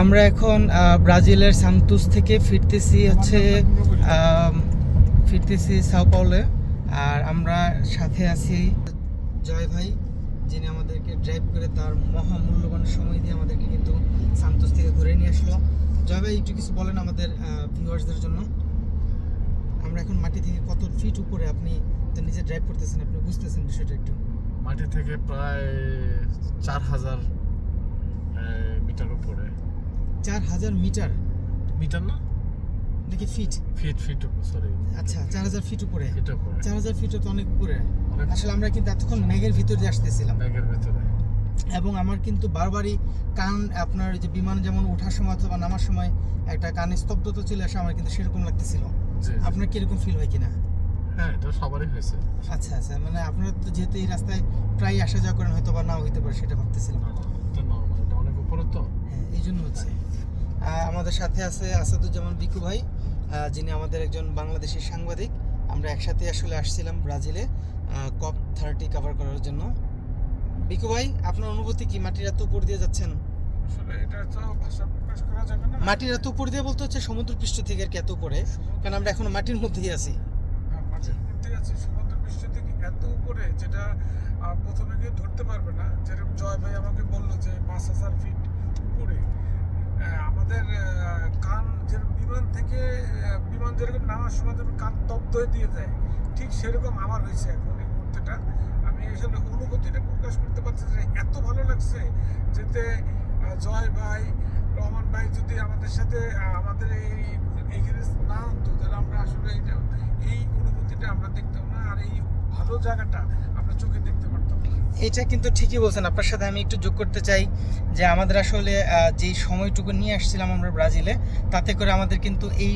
আমরা এখন ব্রাজিলের সান্তুস থেকে ফিরতেছি হচ্ছে ফিরতেছি সাও পাওলে। আর আমরা সাথে আছি জয় ভাই, যিনি আমাদেরকে ড্রাইভ করে তার মহামূল্যবান সময় দিয়ে আমাদেরকে কিন্তু সান্তোস থেকে ঘুরে নিয়ে আসলো। জয় ভাই, একটু কিছু বলেন আমাদের ভিউয়ার্সদের জন্য। আমরা এখন মাটি থেকে কত ফিট উপরে আপনি নিজে ড্রাইভ করতেছেন, আপনি বুঝতেছেন বিষয়টা একটু? মাটি থেকে প্রায় চার হাজার মিটার উপরে। চার হাজার মিটার। মিটার না? নাকি ফিট ফিট ফিট সরি আচ্ছা চার হাজার ফিট উপরে। চার হাজার ফিটও তো অনেক উপরে। আসলে আমরা কিন্তু এতক্ষণ মেঘের ভিতর দিয়ে আসতেছিলাম। ব্যাগের ভেতরে। এবং আমার কিন্তু বারবারই কান আপনার যে বিমান যেমন ওঠার সময় অথবা নামার সময় একটা কানে স্তব্ধতা চলে আসে আমার কিন্তু সেরকম লাগতেছিল। আপনার কীরকম ফিল হয় কিনা? হ্যাঁ এটা সবারই হয়েছে। আচ্ছা আচ্ছা মানে আপনারা তো যেহেতু এই রাস্তায় প্রায় আসা যাওয়া করেন হয়তো বা নাও হইতে পারে সেটা ভাবতেছিলাম। না, না, এটা নর্মাল এটা অনেক উপরে তো। এই জন্য হচ্ছে? আমাদের সাথে আছে আসাদুজ্জামান বিকু ভাই যিনি আমাদের একজন বাংলাদেশি সাংবাদিক। আমরা একসাথে আসলে আসছিলাম ব্রাজিলে কপ থার্টি কভার করার জন্য। বিকু ভাই আপনার অনুভূতি কি? মাটির এত উপর দিয়ে যাচ্ছেন? আসলে এটা তো ভাষা প্রকাশ করা যাবে না। মাটির এত উপর দিয়ে বলতে হচ্ছে সমুদ্র পৃষ্ঠ থেকে আর কি এত উপরে কারণ আমরা এখন মাটির মধ্যেই আছি। হ্যাঁ, মাটির মধ্যে আছে সমুদ্র পৃষ্ঠ থেকে এত উপরে যেটা প্রথমে কেউ ধরতে পারবে না। যেরকম জয় ভাই আমাকে বলল যে পাঁচ হাজার ফিট আহ, আমাদের কান যেরকম বিমান থেকে বিমান যেরকম নামার সময় যেরকম কান তপ্ত হয়ে দিয়ে যায় ঠিক সেরকম আমার হয়েছে এখন এই মুহূর্তেটা। আমি আসলে অনুভূতিটা প্রকাশ করতে পারছি যে এত ভালো লাগছে যেতে জয় ভাই রহমান ভাই যদি আমাদের সাথে আমাদের এই এইখানে না আনতো তাহলে আমরা আসলে এই অনুভূতিটা আমরা দেখতাম না। আর এই ভালো জায়গাটা আমরা চোখে দেখতে পারতাম না এটা কিন্তু ঠিকই বলছেন। আপনার সাথে আমি একটু যোগ করতে চাই যে আমাদের আসলে যেই সময়টুকু নিয়ে আসছিলাম আমরা ব্রাজিলে, তাতে করে আমাদের কিন্তু এই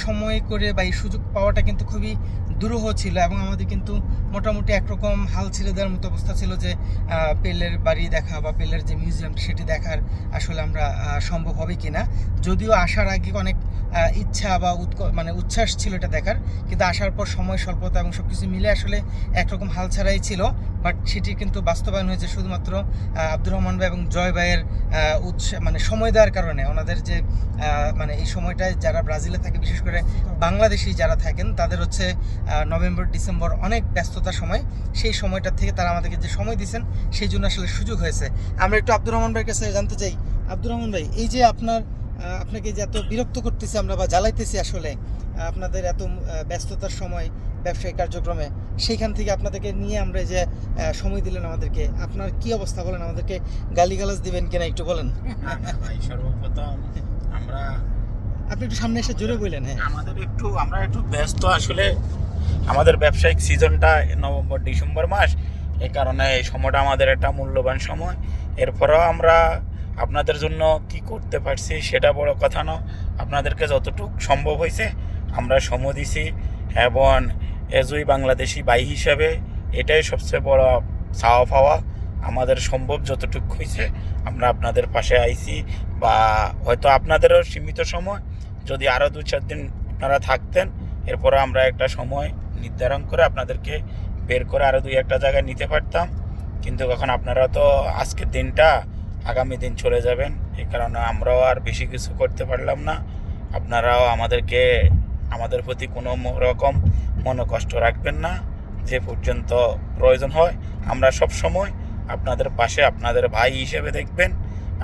সময় করে বা এই সুযোগ পাওয়াটা কিন্তু খুবই দুরূহ ছিল এবং আমাদের কিন্তু মোটামুটি একরকম হাল ছেড়ে দেওয়ার মতো অবস্থা ছিল যে পেলের বাড়ি দেখা বা পেলের যে মিউজিয়াম সেটি দেখার আসলে আমরা সম্ভব হবে কি না যদিও আসার আগে অনেক ইচ্ছা বা উৎক মানে উচ্ছ্বাস ছিল এটা দেখার। কিন্তু আসার পর সময় স্বল্পতা এবং সব কিছু মিলে আসলে একরকম হাল ছাড়াই ছিল। বাট সেটি কিন্তু বাস্তবায়ন হয়েছে শুধুমাত্র আব্দুর রহমান ভাই এবং জয় ভাইয়ের আহ, উৎসাহ মানে সময় দেওয়ার কারণে। ওনাদের যে মানে এই সময়টায় যারা ব্রাজিলে থাকে বিশেষ করে বাংলাদেশি যারা থাকেন তাদের হচ্ছে নভেম্বর ডিসেম্বর অনেক ব্যস্ততার সময় সেই সময়টা থেকে তারা আমাদেরকে যে সময় দিয়েছেন সেই জন্য আসলে সুযোগ হয়েছে। আমরা একটু আব্দুর রহমান ভাইয়ের কাছে জানতে চাই। আব্দুর রহমান ভাই এই যে আপনার আপনাকে যে এত বিরক্ত করতেছি আমরা বা জ্বালাইতেছি আসলে আপনাদের এত ব্যস্ততার সময় ব্যবসায়িক কার্যক্রমে সেইখান থেকে আপনাদেরকে নিয়ে আমরা এই যে সময় দিলেন আমাদেরকে আপনার কি অবস্থা বলেন? আমাদেরকে গালিগালাজ দিবেন কিনা একটু বলেন। ভাই সর্বপ্রথম আমরা আপনি একটু সামনে এসে জোরে বললেন হ্যাঁ। আমাদের একটু আমরা একটু ব্যস্ত আসলে আমাদের ব্যবসায়িক সিজনটা নভেম্বর, ডিসেম্বর মাস এই কারণে এই সময়টা আমাদের একটা মূল্যবান সময়। এরপরেও আমরা আপনাদের জন্য কি করতে পারছি সেটা বড় কথা না আপনাদেরকে যতটুকু সম্ভব হয়েছে আমরা সময় দিছি এবং এজই বাংলাদেশি বাই হিসাবে এটাই সবচেয়ে বড় চাওয়া পাওয়া। আমাদের সম্ভব যতটুকু হয়েছে আমরা আপনাদের পাশে আইছি বা হয়তো আপনাদেরও সীমিত সময়। যদি আরও দু চার দিন আপনারা থাকতেন এরপরে আমরা একটা সময় নির্ধারণ করে আপনাদেরকে বের করে আরও দুই একটা জায়গায় নিতে পারতাম। কিন্তু এখন আপনারা তো আজকের দিনটা আগামী দিন চলে যাবেন। এই কারণে আমরাও আর বেশি কিছু করতে পারলাম না। আপনারাও আমাদেরকে, আমাদের প্রতি কোনো রকম মনোকষ্ট রাখবেন না। যে পর্যন্ত প্রয়োজন হয়, আমরা সব সময় আপনাদের পাশে আপনাদের ভাই হিসেবে দেখবেন।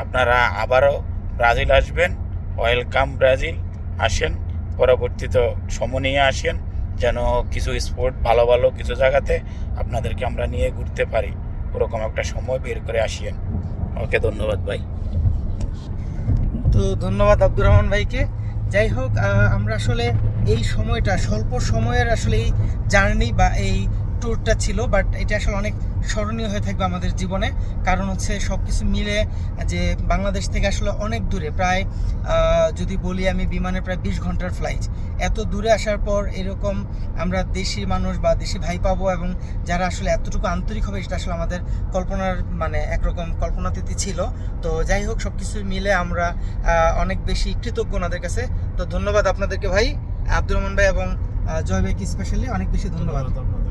আপনারা আবারও ব্রাজিল আসবেন। Welcome Brazil. আসেন। পরবর্তীতে সময় নিয়ে আসেন, যেন কিছু স্পোর্ট ভালো ভালো কিছু জায়গাতে আপনাদেরকে আমরা নিয়ে ঘুরতে পারি। ওরকম একটা সময় বের করে আসিয়েন ওকে, ধন্যবাদ ভাই। তো ধন্যবাদ আব্দুর রহমান ভাইকে। যাই হোক আমরা আসলে এই সময়টা, স্বল্প সময়ের আসলে এই জার্নি বা এই ট্যুরটা ছিল বাট এটা আসলে অনেক স্মরণীয় হয়ে থাকবে আমাদের জীবনে। কারণ হচ্ছে সব কিছু মিলে যে বাংলাদেশ থেকে আসলে অনেক দূরে, প্রায় যদি বলি আমি বিমানে প্রায় বিশ ঘণ্টার ফ্লাইট এত দূরে আসার পর এরকম আমরা দেশি মানুষ বা দেশি ভাই পাবো এবং যারা আসলে এতটুকু আন্তরিক হবে সেটা আসলে আমাদের কল্পনার মানে একরকম কল্পনাতীতি ছিল। তো যাই হোক সব কিছু মিলে আমরা অনেক বেশি কৃতজ্ঞ ওনাদের কাছে। তো ধন্যবাদ আপনাদেরকে ভাই, আব্দুর রহমান ভাই এবং জয় ভাইকে স্পেশালি অনেক বেশি ধন্যবাদ। ধন্যবাদ